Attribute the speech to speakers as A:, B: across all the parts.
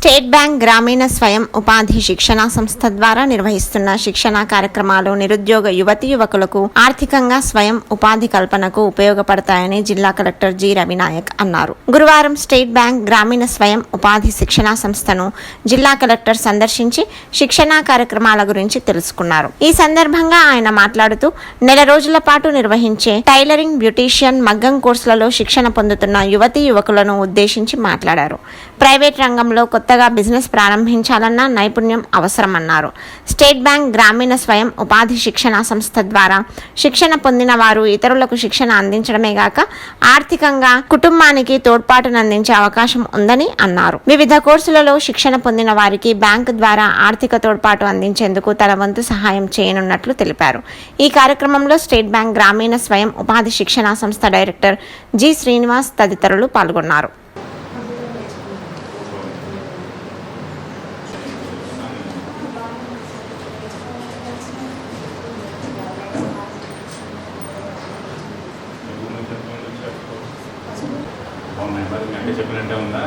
A: State bank గ్రామీణ స్వయం ఉపాధి శిక్షణ సంస్థ ద్వారా నిర్వహిస్తున్న శిక్షణ కార్యక్రమాలు నిరుద్యోగ యువతి యువకులకు ఆర్థికంగా స్వయం ఉపాధి కల్పనకు ఉపయోగపడతాయని జిల్లా కలెక్టర్ జి. రవినాయక్ అన్నారు. గురువారం స్టేట్ బ్యాంక్ గ్రామీణ స్వయం ఉపాధి శిక్షణ సంస్థను జిల్లా కలెక్టర్ సందర్శించి శిక్షణ కార్యక్రమాల గురించి తెలుసుకున్నారు. ఈ సందర్భంగా ఆయన మాట్లాడుతూ నెల రోజుల పాటు నిర్వహించే టైలరింగ్ బ్యూటీషియన్ మగ్గం కోర్సులలో శిక్షణ పొందుతున్న యువతి యువకులను ఉద్దేశించి మాట్లాడారు. ప్రైవేట్ రంగంలో కొత్త కొత్తగా బిజినెస్ ప్రారంభించాలన్న నైపుణ్యం అవసరమన్నారు. స్టేట్ బ్యాంక్ గ్రామీణ స్వయం ఉపాధి శిక్షణ సంస్థ ద్వారా శిక్షణ పొందిన వారు ఇతరులకు శిక్షణ అందించడమే గాక ఆర్థికంగా కుటుంబానికి తోడ్పాటునందించే అవకాశం ఉందని అన్నారు. వివిధ కోర్సులలో శిక్షణ పొందిన వారికి బ్యాంకు ద్వారా ఆర్థిక తోడ్పాటు అందించేందుకు తన వంతు సహాయం చేయనున్నట్లు తెలిపారు. ఈ కార్యక్రమంలో స్టేట్ బ్యాంక్ గ్రామీణ స్వయం ఉపాధి శిక్షణ సంస్థ డైరెక్టర్ జి శ్రీనివాస్ తదితరులు పాల్గొన్నారు
B: బాగున్నాయి మరి మీ అంటే చెప్పినట్టే ఉందా?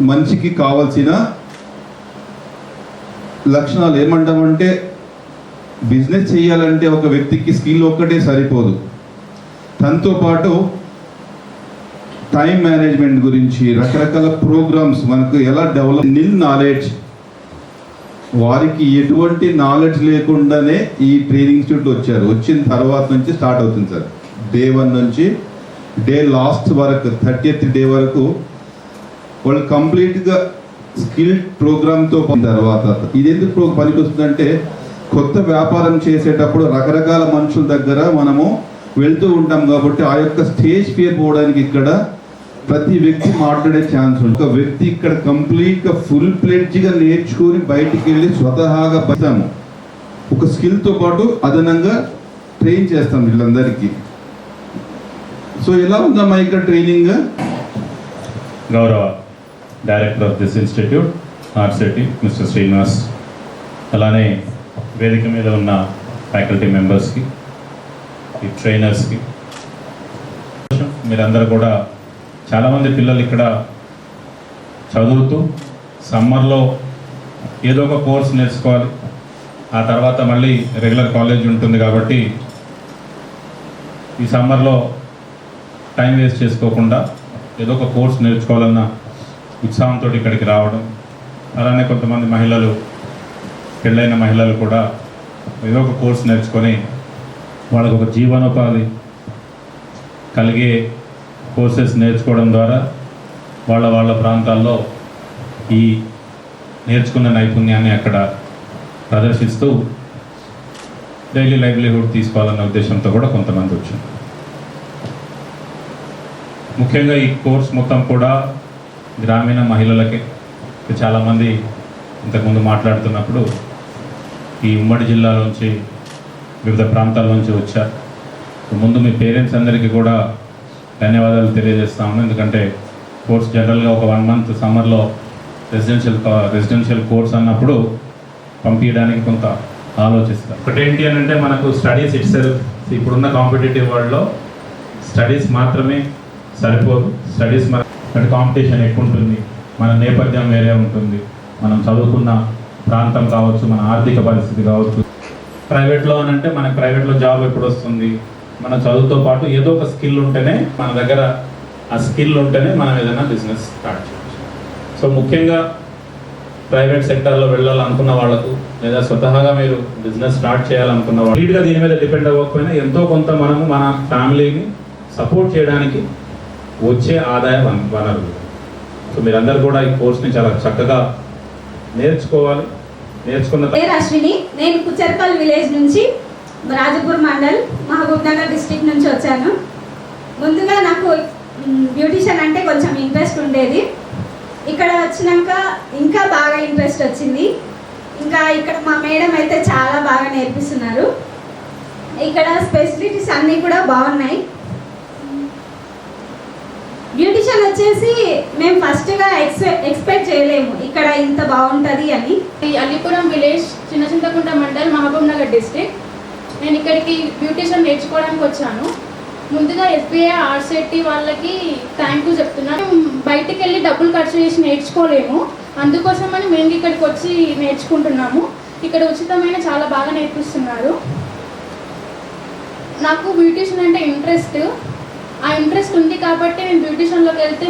C: మనిషికి కావాల్సిన లక్షణాలు ఏమంటామంటే బిజినెస్ చేయాలంటే ఒక వ్యక్తికి స్కిల్ ఒక్కటే సరిపోదు. తనతో పాటు టైం మేనేజ్మెంట్ గురించి రకరకాల ప్రోగ్రామ్స్ మనకు ఎలా డెవలప్ నిల్ నాలెడ్జ్ వారికి ఎటువంటి నాలెడ్జ్ లేకుండానే ఈ ట్రైనింగ్ ఇన్స్టిట్యూట్ వచ్చారు. వచ్చిన తర్వాత నుంచి స్టార్ట్ అవుతుంది సార్. డే వన్ నుంచి డే లాస్ట్ వరకు థర్టీ డే వరకు వాళ్ళు కంప్లీట్గా స్కిల్ ప్రోగ్రామ్తో తర్వాత ఇది ఎందుకు పనికి వస్తుందంటే కొత్త వ్యాపారం చేసేటప్పుడు రకరకాల మనుషుల దగ్గర మనము వెళ్తూ ఉంటాం కాబట్టి ఆ యొక్క స్టేజ్ ఫియర్ పోవడానికి ఇక్కడ ప్రతి వ్యక్తి మాట్లాడే ఛాన్స్ ఉంది ఒక వ్యక్తి ఇక్కడ కంప్లీట్గా ఫుల్ ప్లేట్గా నేర్చుకొని బయటికి వెళ్ళి స్వతహాగా పడతాము ఒక స్కిల్తో పాటు అదనంగా ట్రైన్ చేస్తాం వీళ్ళందరికీ. సో ఎలా ఉందమ్మా ఇక్కడ ట్రైనింగ్?
B: గౌరవ director of this institute RSETI mister Srinivas. అలానే వేదిక మీద ఉన్న ఫ్యాకల్టీ మెంబర్స్కి ఈ ట్రైనర్స్కి. మీరందరూ కూడా చాలామంది పిల్లలు ఇక్కడ చదువుతూ సమ్మర్లో ఏదో ఒక కోర్స్ నేర్చుకోవాలి. ఆ తర్వాత మళ్ళీ రెగ్యులర్ కాలేజ్ ఉంటుంది కాబట్టి ఈ సమ్మర్లో టైం వేస్ట్ చేసుకోకుండా ఏదో ఒక కోర్స్ నేర్చుకోవాలన్న ఉత్సాహంతో ఇక్కడికి రావడం అలానే కొంతమంది మహిళలు పెళ్ళైన మహిళలు కూడా ఏదో ఒక కోర్స్ నేర్చుకొని వాళ్ళకు ఒక జీవనోపాధి కలిగే కోర్సెస్ నేర్చుకోవడం ద్వారా వాళ్ళ వాళ్ళ ప్రాంతాల్లో ఈ నేర్చుకున్న నైపుణ్యాన్ని అక్కడ ప్రదర్శిస్తూ డైలీ లైవ్లీహుడ్ తీసుకోవాలన్న ఉద్దేశంతో కూడా కొంతమంది వచ్చారు ముఖ్యంగా ఈ కోర్స్ మొత్తం కూడా గ్రామీణ మహిళలకే చాలామంది ఇంతకుముందు మాట్లాడుతున్నప్పుడు ఈ ఉమ్మడి జిల్లాలోంచి వివిధ ప్రాంతాల నుంచి వచ్చారు ముందు మీ పేరెంట్స్ అందరికీ కూడా ధన్యవాదాలు తెలియజేస్తాము ఎందుకంటే కోర్స్ జనరల్గా ఒక వన్ మంత్ సమ్మర్లో రెసిడెన్షియల్ రెసిడెన్షియల్ కోర్స్ అన్నప్పుడు పంపించడానికి కొంత ఆలోచిస్తారు ఒకటేంటి అని అంటే మనకు స్టడీస్ ఇట్ సెల్ఫ్ ఇప్పుడున్న కాంపిటేటివ్ వరల్డ్లో స్టడీస్ మాత్రమే సరిపోదు. స్టడీస్ మన అంటే కాంపిటీషన్ ఎక్కువ ఉంటుంది మన నేపథ్యం వేరే ఉంటుంది మనం చదువుకున్న ప్రాంతం కావచ్చు మన ఆర్థిక పరిస్థితి కావచ్చు. ప్రైవేట్లో అని అంటే మనకి ప్రైవేట్లో జాబ్ ఎప్పుడు వస్తుంది మన చదువుతో పాటు ఏదో ఒక స్కిల్ ఉంటేనే మన దగ్గర ఆ స్కిల్ ఉంటేనే మనం ఏదైనా బిజినెస్ స్టార్ట్ చేయవచ్చు సో ముఖ్యంగా ప్రైవేట్ సెక్టర్లో వెళ్ళాలనుకున్న వాళ్ళకు లేదా స్వతహాగా మీరు బిజినెస్ స్టార్ట్ చేయాలనుకున్న వాళ్ళు నీట్గా దీని మీద డిపెండ్ అవ్వకపోయినా ఎంతో కొంత మనము మన ఫ్యామిలీని సపోర్ట్ చేయడానికి వచ్చే ఆదాయ వనరులు సో మీరందరూ కూడా ఈ కోర్స్ని చాలా చక్కగా నేర్చుకోవాలి. నేర్చుకున్న
D: పేరు అశ్విని. నేను కుచర్పల్ విలేజ్ నుంచి రాజపూర్ మండల్ మహబూబ్ నగర్ డిస్ట్రిక్ట్ నుంచి వచ్చాను. ముందుగా నాకు బ్యూటిషియన్ అంటే కొంచెం ఇంట్రెస్ట్ ఉండేది. ఇక్కడ వచ్చినాక ఇంకా బాగా ఇంట్రెస్ట్ వచ్చింది. ఇంకా ఇక్కడ మా మేడం అయితే చాలా బాగా నేర్పిస్తున్నారు. ఇక్కడ ఫెసిలిటీస్ అన్నీ కూడా బాగున్నాయి బ్యూటిషియన్ వచ్చేసి మేము ఫస్ట్గా ఎక్స్పె ఎక్స్పెక్ట్ చేయలేము. ఇక్కడ ఇంత బాగుంటుంది అని.
E: Allipuram village Chinna Chintakunta mandal Mahabubnagar district నేను ఇక్కడికి బ్యూటిషియన్ నేర్చుకోవడానికి వచ్చాను. ముందుగా ఎస్బీఐ ఆర్సెట్టి వాళ్ళకి థ్యాంక్ యూ చెప్తున్నాను బయటికి వెళ్ళి డబ్బులు ఖర్చు చేసి నేర్చుకోలేము. అందుకోసమని మేము ఇక్కడికి వచ్చి నేర్చుకుంటున్నాము. ఇక్కడ ఉచితమైన చాలా బాగా నేర్పిస్తున్నారు. నాకు బ్యూటిషియన్ అంటే ఇంట్రెస్ట్ ఆ ఇంట్రెస్ట్ ఉంది కాబట్టి నేను బ్యూటిషియన్లోకి వెళ్తే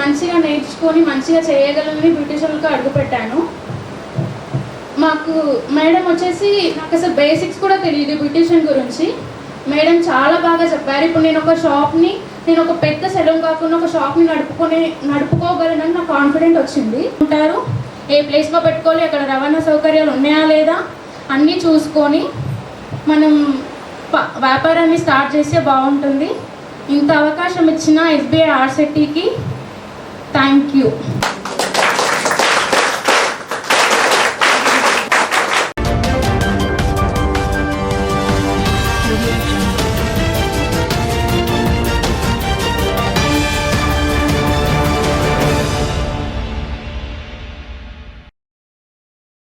E: మంచిగా నేర్చుకొని మంచిగా చేయగలనని బ్యూటిషియన్కి అడుగుపెట్టాను మాకు మేడం వచ్చేసి నాకు అసలు బేసిక్స్ కూడా తెలియదు బ్యూటిషియన్ గురించి. మేడం చాలా బాగా చెప్పారు. ఇప్పుడు నేను ఒక షాప్ని నేను ఒక పెద్ద సెలూన్ కాకుండా ఒక షాప్ని నడుపుకునే నడుపుకోగలనని నాకు కాన్ఫిడెంట్ వచ్చింది. ఉంటారు? ఏ ప్లేస్లో పెట్టుకోవాలి? అక్కడ రవాణా సౌకర్యాలు ఉన్నాయా లేదా? అన్నీ చూసుకొని మనం వ్యాపారాన్ని స్టార్ట్ చేస్తే బాగుంటుంది. ఇంత అవకాశం ఇచ్చిన ఎస్బీఐ ఆర్సెట్టీకి థ్యాంక్ యూ